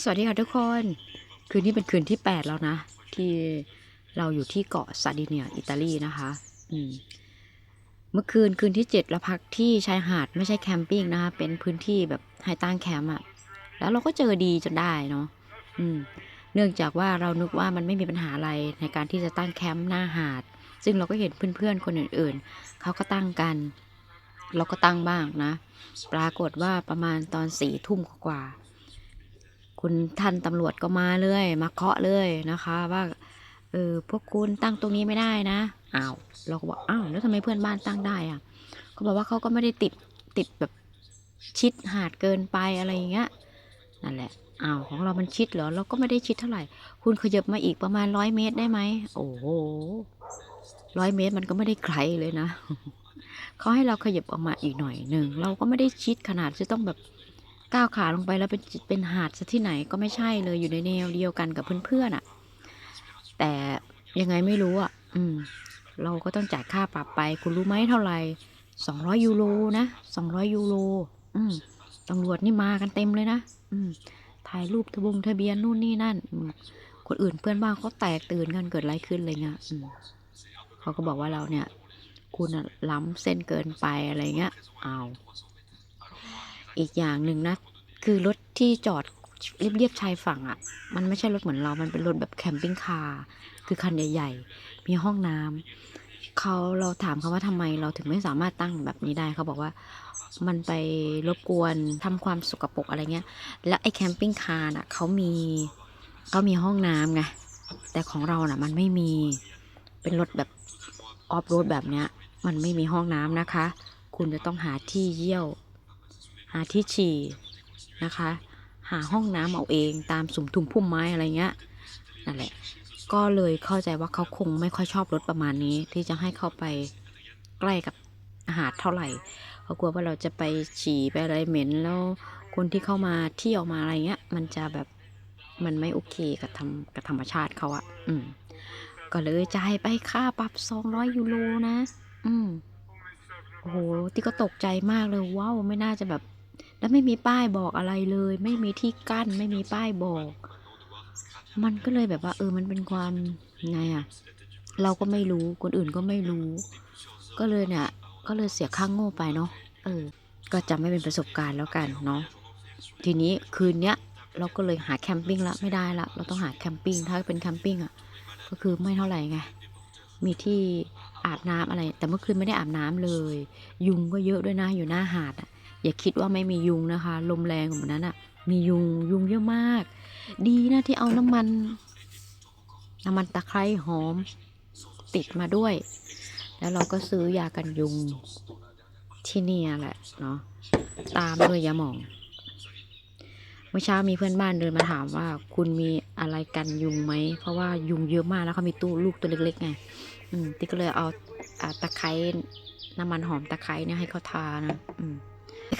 สวัสดีค่ะทุกคน คืนนี้เป็นคืนที่ 8 แล้วนะ ที่เราอยู่ที่เกาะซาดิเนียอิตาลีนะคะอืมเมื่อคืนคืนที่ 7 เราพักที่ชายหาดไม่ใช่แคมปิ้งนะคะ เป็นพื้นที่แบบไฮตั้งแคมป์อะแล้วเราก็เจอดีจนได้เนาะอืมเนื่องจากว่าเรานึกว่ามันไม่มีปัญหาอะไรในการที่จะตั้งแคมป์หน้าหาด ซึ่งเราก็เห็นเพื่อนๆคนอื่นๆ เขาก็ตั้งกัน เราก็ตั้งบ้างนะ ปรากฏว่าประมาณตอนสี่ทุ่มกว่าๆ คุณท่านตำรวจก็มาเลย มาเคาะเลยนะคะ ว่าเออพวกคุณตั้งตรงนี้ไม่ได้นะอ้าวเราก็บอกอ้าวแล้วทำไมเพื่อนบ้านตั้งได้อะก็บอกว่าเขาก็ไม่ได้ติดติดแบบชิดหาดเกินไปอะไรอย่างเงี้ยนั่นแหละอ้าวของเรามันชิดเหรอเราก็ไม่ได้ชิดเท่าไหร่ คุณขยับมาอีกประมาณร้อยเมตรได้ไหมโอ้โหร้อยเมตรมันก็ไม่ได้ไกลเลยนะเขาให้เราขยับออกมาอีกหน่อยหนึ่งเราก็ไม่ได้ชิดขนาดจะต้องแบบ ก้าวขาลงไปแล้วเป็นเป็นหาดซะที่ไหนก็ไม่ใช่เลยอยู่ในแนวเดียวกันกับเพื่อนๆอะ แต่ยังไงไม่รู้อะ อืม เราก็ต้องจ่ายค่าปรับไป คุณรู้ไหมเท่าไหร่สองร้อยยูโรนะสองร้อยยูโรอืมตำรวจนี่มากันเต็มเลยนะอืม ถ่ายรูปทะบงทะเบียนนู่นนี่นั่นคนอื่นเพื่อนบ้านเขาแตกตื่นกันเกิดอะไรขึ้นอะไรเงี้ยเขาก็บอกว่าเราเนี่ย คุณล้ำเส้นเกินไปอะไรเงี้ยเอา อีกอย่างหนึ่งนะ คือรถที่จอดเรียบๆชายฝั่งอะ่ะ มันไม่ใช่รถเหมือนเรา มันเป็นรถแบบแคมปิ้งคาร์ คือคันใหญ่ๆ มีห้องน้ำเขาเราถามเขาว่าทำไมเราถึงไม่สามารถตั้งแบบนี้ได้ เขาบอกว่ามันไปรบกวนทำความสกปรกอะไรเงี้ย แล้วไอ้แคมปิ้งคาร์น่ะเขามีเขามีห้องน้ำไง แต่ของเราน่ะมันไม่มี เป็นรถแบบออฟโรดแบบเนี้ย มันไม่มีห้องน้ำนะคะ คุณจะต้องหาที่เยี่ยว หาที่ฉี่นะคะ หาห้องน้ำเอาเองตามสุมทุมพุ่มไม้อะไรเงี้ยนั่นแหละ ก็เลยเข้าใจว่าเขาคงไม่ค่อยชอบรถประมาณนี้ ที่จะให้เข้าไปใกล้กับอาหารเท่าไหร่เขากลัวว่าเราจะไปฉี่ไปอะไรเหม็นแล้วคนที่เข้ามาเที่ยวมาอะไรเงี้ย มันจะแบบมันไม่โอเคกับธรรมกับธรรมชาติเขาอะอืม ก็เลยจ่ายไปค่าปรับสองร้อยยูโรนะ อืม โอ้โหที่ก็ตกใจมากเลยว้าวไม่น่าจะแบบ แล้วไม่มีป้ายบอกอะไรเลย ไม่มีที่กั้น ไม่มีป้ายบอก มันก็เลยแบบว่า เออมันเป็นความไงอะเราก็ไม่รู้คนอื่นก็ไม่รู้ ก็เลยเนี่ยก็เลยเสียค่างโง่ไปเนาะเออ ก็จะไม่เป็นประสบการณ์แล้วกันเนาะทีนี้คืนเนี้ยเราก็เลยหาแคมปิ้งละไม่ได้ละเราต้องหาแคมปิ้งถ้าเป็นแคมปิ้งอะก็คือไม่เท่าไหร่ไง มีที่อาบน้ำอะไร แต่เมื่อคืนไม่ได้อาบน้ำเลย ยุงก็เยอะด้วยนะอยู่หน้าหาดอะอย่าคิดว่าไม่มียุงนะคะ ลมแรงแบบนั้นอะมียุงยุงเยอะมาก ดีนะที่เอาน้ำมันน้ำมันตะไคร้หอม ติดมาด้วย แล้วเราก็ซื้อยากันยุงที่เนี่ยแหละเนาะตามด้วยยาหมอง เมื่อเช้ามีเพื่อนบ้านเดินมาถามว่า คุณมี อะไรกันยุงไหม เพราะว่ายุงเยอะมากแล้วเขามีตู้ลูกตัวเล็กๆไงอืมติ๊กก็เลยเอาอาตะไคร้น้ำมันหอมตะไคร้เนี่ยให้เขาทานะอืม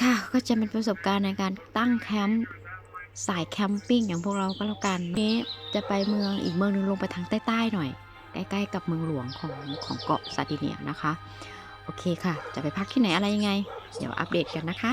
ค่ะก็จะเป็นประสบการณ์ในการตั้งแคมป์สายแคมปิ้งอย่างพวกเราก็แล้วกันนี้จะไปเมืองอีกเมืองหนึงลงไปทางใต้ๆหน่อยใกล้ๆกับเมืองหลวงของของเกาะซาดิเนียนะคะ โอเคค่ะ จะไปพักที่ไหนอะไรยังไง เดี๋ยวอัปเดตกันนะคะ